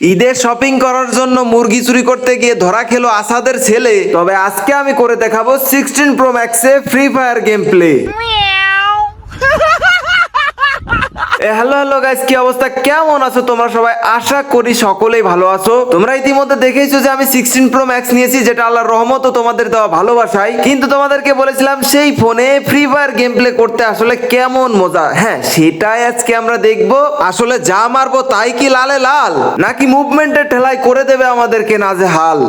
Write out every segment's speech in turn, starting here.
ঈদের শপিং করার জন্য মুরগি চুরি করতে গিয়ে ধরা খেলো আসাদের ছেলে। তবে আজকে আমি করে দেখাবো sixteen pro ম্যাক্সে Free Fire game play hello hello guys কি অবস্থা? কেমন আছো তোমরা সবাই? আশা করি সকলেই ভালো আছো। তোমরা ইতিমধ্যে দেখেইছো যে আমি সিক্সটিন প্রো ম্যাক্স নিয়েছি, যেটা আল্লাহর রহমত তোমাদের দেওয়া ভালোবাসায়। কিন্তু তোমাদেরকে বলেছিলাম সেই ফোনে ফ্রি ফায়ার গেম প্লে করতে আসলে কেমন মজা? হ্যাঁ সেটাই আজকে আমরা দেখব। আসলে যা মারবো তাই কি লালে লাল? নাকি মুভমেন্টের ঠেলায় করে দেবে আমাদেরকে নাজে হাল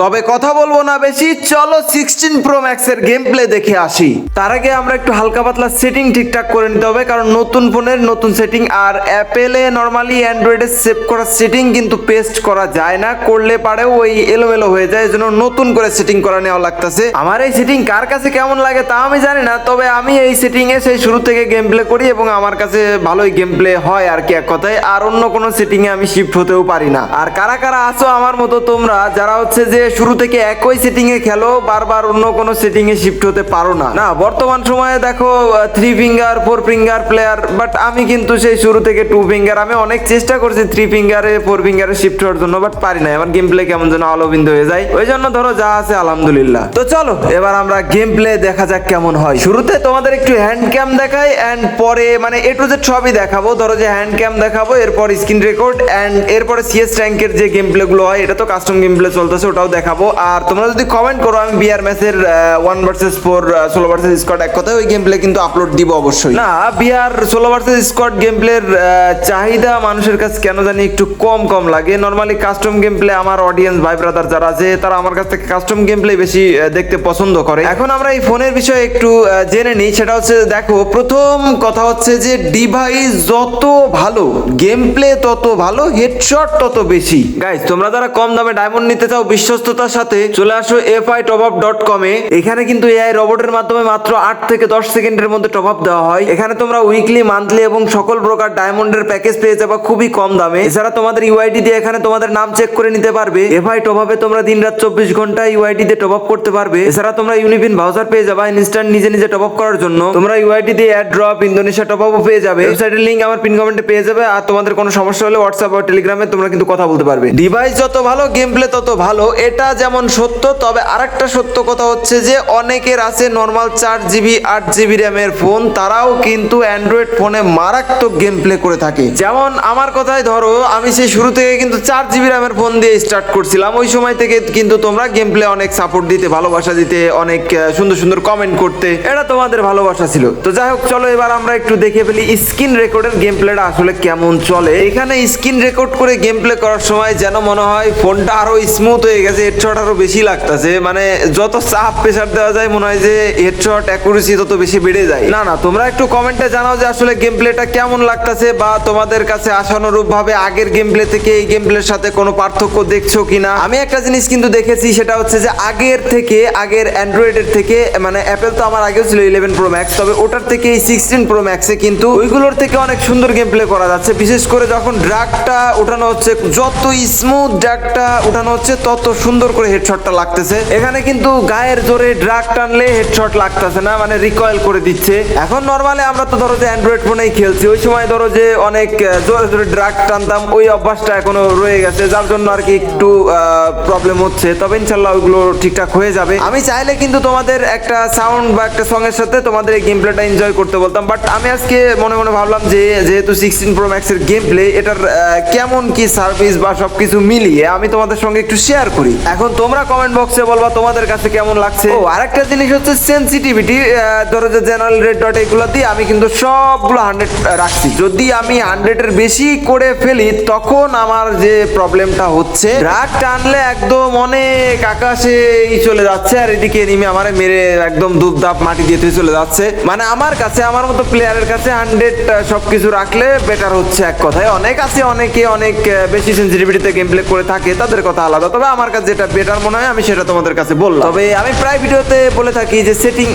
তবে কথা বলব না বেশি, চলো সিক্সটিন প্রো ম্যাক্স এর গেম প্লে দেখে আসি। তার আগে আমরা একটু হালকা পাতলা সেটিং ঠিকঠাক করে নিতে হবে, কারণ নতুন ফোনের নতুন সেটিং আর অ্যাপেলে নর্মালি অ্যান্ড্রয়েডে সেভ করা সেটিং কিন্তু পেস্ট করা যায় না, করলে পারেও ওই এলোমেলো হয়ে যায়, এজন্য নতুন করে সেটিং করা নেওয়া লাগতেছে। আমার এই সেটিং কার কাছে কেমন লাগে তা আমি জানি না, তবে আমি এই সেটিং এ সেই শুরু থেকে গেম প্লে করি এবং আমার কাছে ভালোই গেম প্লে হয় আর কি এক কথায়, আর অন্য কোনো সেটিং এ আমি শিফট হতেও পারি না। আর কারা কারা আছো আমার মতো তোমরা, যারা হচ্ছে যে শুরু থেকে একই সেটিং এ খেলো, বারবার অন্য কোনো এ শিফট হতে পারো না। না, বর্তমান সময়ে দেখো three finger four finger player but আমি কিন্তু সেই শুরু থেকে টু ফিঙ্গার আমি অনেক চেষ্টা করছি থ্রি ফিঙ্গারে ফোর ফিঙ্গারে শিফট হওয়ার জন্য বাট পারি না। আমার গেম প্লে কেমন যেন আলোবিন্দু হয়ে যায়। ওই জন্য ধরো যা আছে, আলহামদুলিল্লাহ। তো চলো, এবার আমরা গেম প্লে দেখা যাক কেমন হয়। শুরুতে তোমাদের একটু হ্যান্ড ক্যাম দেখাই এন্ড পরে মানে এ টু জেড সবই দেখাবো। ধরো যে হ্যান্ড ক্যাম দেখাবো, এরপর স্ক্রিন রেকর্ড এন্ড এরপরে সিএস র্যাঙ্কের যে গেম প্লে গুলো হয়, এটা তো কাস্টম গেম প্লে চলতেছে, ওটাও দেখাবো। আর তোমরা যদি কমেন্ট করো, আমি বিআর ম্যাচের ওয়ান ভার্সেস ফোর ষোলো ভার্সেস স্কোয়াড এক কথায়, ওই গেম প্লে কিন্তু আপলোড দিব অবশ্যই। না বিআর ষোলো ভার্সেস স্কোয়াড গেম প্লের চাহিদা মানুষের কাছে কেন জানি একটু কম কম লাগে। নর্মালি কাস্টম গেম প্লে আমার অডিয়েন্স ভাই ব্রাদার যারা আছে, তারা আমার কাছ থেকে কাস্টম গেম প্লে বেশি দেখতে পছন্দ করে। এখন আমরা এই ফোনের বিষয়ে একটু জেনে নিই। সেটা হচ্ছে, দেখো, প্রথম কথা হচ্ছে যে ডিভাইস যত ভালো গেম প্লে তত ভালো হেডশট তত বেশি। গাইজ তোমরা যারা কম দামে ডায়মন্ড নিতে চাও বিশ্বস্ততার সাথে চলে আসো F I top up dot কমে এখানে কিন্তু এআই রোবটের মাধ্যমে মাত্র আট থেকে দশ সেকেন্ডের মধ্যে টপ আপ দেওয়া হয়। এখানে তোমরা উইকলি মান্থলি এবং সকল প্রকার ডায়মন্ডের প্যাকেজ পেয়ে যাবা খুবই কম দামে। এছাড়া তোমাদের ইউআইডি দিয়ে এখানে তোমাদের নাম চেক করে নিতে পারবে। এফআই টপ আপে তোমরা দিন রাত চব্বিশ ঘণ্টা ইউআইডি দিয়ে টপ আপ করতে পারবে। এছাড়া তোমরা ইউনিফিন ভাউচার পেয়ে যাবা ইনস্ট্যান্ট নিজে নিজে টপ আপ করার জন্য। তোমরা ইউআইডি দিয়ে অ্যাড ড্রপ ইন্দোনেশিয়া টপ আপও পেয়ে যাবে। ওয়েবসাইটের লিংক আমার পিন কমেন্টে পেয়ে যাবে। আর তোমাদের কোনো সমস্যা হলে হোয়াটসঅ্যাপ বা টেলিগ্রামে তোমরা কিন্তু কথা বলতে পারবে। ডিভাইস যত ভালো গেম প্লে তত ভালো এটা যেমন সত্য, তবে আরেকটা সত্য কথা হচ্ছে যে অনেকের আছে নর্মাল চার জিবি আট জিবি র্যামের ফোন তারাও কিন্তু অ্যান্ড্রয়েড ফোনে মারাত্মক গেম প্লে করে থাকে। যেমন আমার কথাই ধরো, আমি সেই শুরু থেকে কিন্তু চার জিবি র্যামের ফোন দিয়ে স্টার্ট করছিলাম, ওই সময় থেকে কিন্তু তোমরা গেম প্লে অনেক সাপোর্ট দিতে, ভালোবাসা দিতে, অনেক সুন্দর সুন্দর কমেন্ট করতে, এটা তোমাদের ভালোবাসা ছিল। তো যাই হোক, চলো এবার আমরা একটু দেখে ফেলি স্ক্রিন রেকর্ডের গেম প্লেটা আসলে কেমন চলে। এখানে স্ক্রিন রেকর্ড করে গেম প্লে করার সময় যেন মনে হয় ফোনটা আরও স্মুথ হয়ে গেছে হেডশট বেশি লাগতেছে। মানে যত চাপ প্রেসার দেওয়া যায়, মনে হয় যে হেডশট অ্যাকুরেসি তত বেশি বেড়ে যায়। না না, তোমরা একটু কমেন্টে জানাও যে আসলে গেম প্লেটা কেমন লাগতেছে বা তোমাদের কাছে আশানুরূপ আগের গেম প্লে থেকে এই গেম প্লের সাথে কোনো পার্থক্য দেখছ কিনা? আমি একটা জিনিস কিন্তু দেখেছি, সেটা হচ্ছে যে আগের থেকে, আগের অ্যান্ড্রয়েডের থেকে মানে অ্যাপেল তো আমার আগেও ছিল ইলেভেন প্রো ম্যাক্স তবে ওটার থেকে এই সিক্সটিন প্রো ম্যাক্সে কিন্তু ওইগুলোর থেকে অনেক সুন্দর গেম প্লে করা যাচ্ছে। বিশেষ করে যখন ড্রাগটা উঠানো হচ্ছে যত স্মুথ ড্রাগটা উঠানো হচ্ছে, তত সুন্দর করে হেডশটটা লাগতেছে। এখানে কিন্তু গায়ের জোরে ড্রাগ টানলে হেডশট লাগতেছে না মানে রিকয়েল করে দিচ্ছে। এখন নর্মালি আমরা তো ধরো যে অ্যান্ড্রয়েড ফোনেই খেলছি, ওই সময় ধরো যে অনেক জোরে জোরে ড্রাগ টানতাম, ওই অভ্যাসটা এখনও রয়ে গেছে, যার জন্য আর কি একটু প্রবলেম হচ্ছে। তবে ইনশাল্লাহ ওইগুলো ঠিকঠাক হয়ে যাবে। আমি চাইলে কিন্তু তোমাদের একটা সাউন্ড বা একটা সং এর সাথে তোমাদের এই গেম প্লেটা এনজয় করতে বলতাম। বাট আমি আজকে মনে মনে ভাবলাম যে, যেহেতু সিক্সটিন প্রো ম্যাক্স এর গেম প্লে এটার কেমন কি সার্ভিস বা সবকিছু মিলিয়ে আমি তোমাদের সঙ্গে একটু শেয়ার করি। এখন তোমরা কমেন্ট বক্সে বলবা তোমাদের কাছে কেমন লাগছে। ও, আরেকটা জিনিস হচ্ছে সেন্সিটিভিটি ধরো যে জেনারেল রেড ডট এগুলো দিয়ে আমি কিন্তু সবগুলো হান্ড্রেড রাখছি। যদি আমি হান্ড্রেডের বেশি করে ফেলি, তখন আমার যে প্রবলেমটা হচ্ছে রাগ টানলে একদম অনেক আকাশে চলে যাচ্ছে আর এদিকে এনিমি আমার মেরে একদম দুপদাপ মাটি দিয়ে চলে যাচ্ছে। মানে আমার কাছে, আমার মতো প্লেয়ারের কাছে হান্ড্রেড সবকিছু রাখলে বেটার হচ্ছে এক কথায়। অনেক আছে, অনেকে অনেক বেশি সেন্সিটিভিটিতে গেম প্লে করে থাকে, তাদের কথা আলাদা। তবে আমার কাছে যেটা বেটার মনে হয় আমি সেটা তোমাদের কাছে বললাম। তবে আমি প্রায় ভিডিওতে বলে থাকি যে সেটিং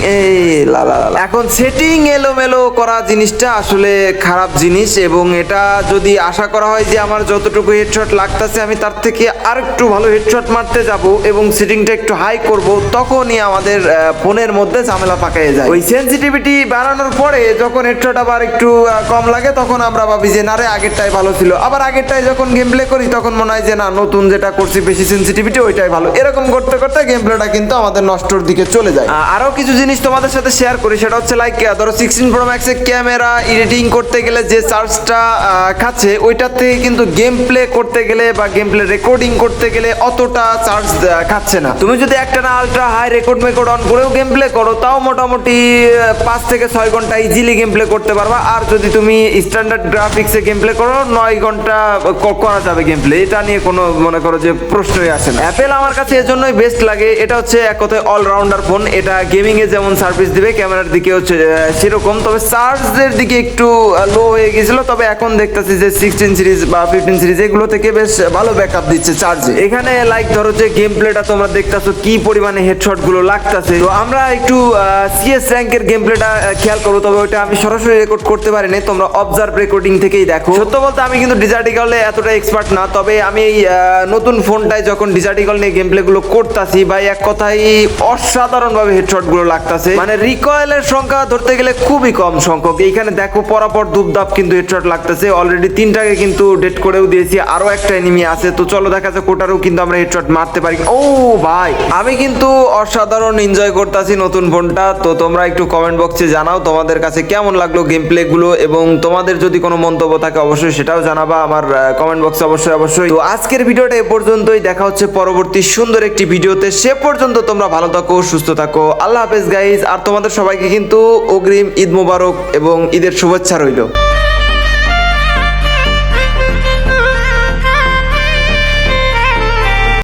এখন সেটিং এলোমেলো করা জিনিসটা আসলে খারাপ জিনিস এবং এটা যদি আশা করা হয় যে আমার যতটুকু হেডশট লাগতেছে আমি তার থেকে আরেকটু ভালো হেডশট মারতে যাব এবং সেটিংটা একটু হাই করব তখনই আমাদের ফোনের মধ্যে ঝামেলা পাকায় যায়। ওই সেনসিটিভিটি বাড়ানোর পরে যখন হেডশট আবার একটু কম লাগে তখন আমরা ভাবি যে না রে আগেরটাই ভালো ছিল। আবার আগেরটাই যখন গেম প্লে করি তখন মনে হয় যে না নতুন যেটা করছি বেশি সেনসিটিভিটি ওইটাই ভালো। এরকম করতে করতে গেম প্লেটা কিন্তু আমাদের নষ্টর দিকে চলে যায়। আরও কিছু জিনিস তোমাদের সাথে শেয়ার করি, সেটা হচ্ছে লাইক ধরো সিক্সটিন প্রো ম্যাক্সের ক্যামেরা এডিটিং করতে গেলে যে চার্জটা খাচ্ছে, ওইটার থেকে কিন্তু গেম প্লে করতে গেলে বা গেম প্লে রেকর্ডিং করতে গেলে অতটা চার্জ খাচ্ছে না। তুমি যদি একটা না আলট্রা হাই রেকর্ড মেকর্ড অন করেও গেম প্লে করো, তাও মোটামুটি পাঁচ থেকে ছয় ঘণ্টা ইজিলি গেম প্লে করতে পারবা। আর যদি তুমি স্ট্যান্ডার্ড গ্রাফিক্সে গেম প্লে করো, নয় ঘণ্টা করা যাবে গেম প্লে এটা নিয়ে কোনো মনে করো যে প্রশ্নই আসে না। অ্যাপেল আমার কাছে এজন্যই বেস্ট লাগে। এটা হচ্ছে এক কথায় অলরাউন্ডার ফোন এটা গেমিং এ যেমন সার্ভিস দিবে ক্যামেরার দিকে হচ্ছে সেরকম। তবে চার্জের দিকে একটু লো হয়ে গেছিল তবে এখন দেখতেছি যে সিক্সটিন সিরিজ বা ফিফটিন সিরিজ এগুলো থেকে বেশ ভালো ব্যাকআপ দিচ্ছে চার্জে এখানে লাইক ধরো যে গেম প্লেটা তোমরা দেখতেছো, কি পরিমাণে হেডশটগুলো লাগতেছে। তো আমরা একটু সিএস র্যাঙ্কের গেম প্লেটা খেয়াল করব। তবে ওইটা আমি সরাসরি রেকর্ড করতে পারিনি। তোমরা অবজার্ভ রেকর্ডিং থেকেই দেখো। সত্য বলতে আমি কিন্তু ডিজার্টিকলে এতটা এক্সপার্ট না। তবে আমি এই নতুন ফোনটায় যখন ডিজার্টিকল নিয়ে গেম প্লে গুলো করতাছি, ভাই এক কথায় অসাধারণ ভাবে হেডশটগুলো লাগতাছে। মানে রিকয়েলের সংখ্যা ধরতে গেলে খুবই কম সংখ্যক। এইখানে দেখো পরাপর দুপদাপ কিন্তু হেডশট লাগতেছে। অলরেডি তিনটাকে কিন্তু ডেট করেও দিয়েছি আরও একটা এনিমি আছে। তো চলো দেখা যাচ্ছে কোটারও কিন্তু আমরা হেডশট মারতে পারি। ও ভাই, আমি কিন্তু অসাধারণ এনজয় করতেছি নতুন ফোনটা তো তোমরা একটু কমেন্ট বক্সে জানাও তোমাদের কাছে কেমন লাগল গেম প্লে গুলো এবং তোমাদের যদি কোনো মন্তব্য থাকে অবশ্যই সেটাও জানাবা। আমার কমেন্ট বক্সে অবশ্যই অবশ্যই। তো আজকের ভিডিওটা এ পর্যন্তই। দেখা হচ্ছে পরবর্তী সুন্দর একটি ভিডিওতে সে পর্যন্ত তোমরা ভালো থাকো, সুস্থ থাকো। আল্লাহ হাফেজ গাইজ আর তোমাদের সবাইকে কিন্তু অগ্রিম ঈদ মোবারক এবং ঈদের শুভেচ্ছা রইল।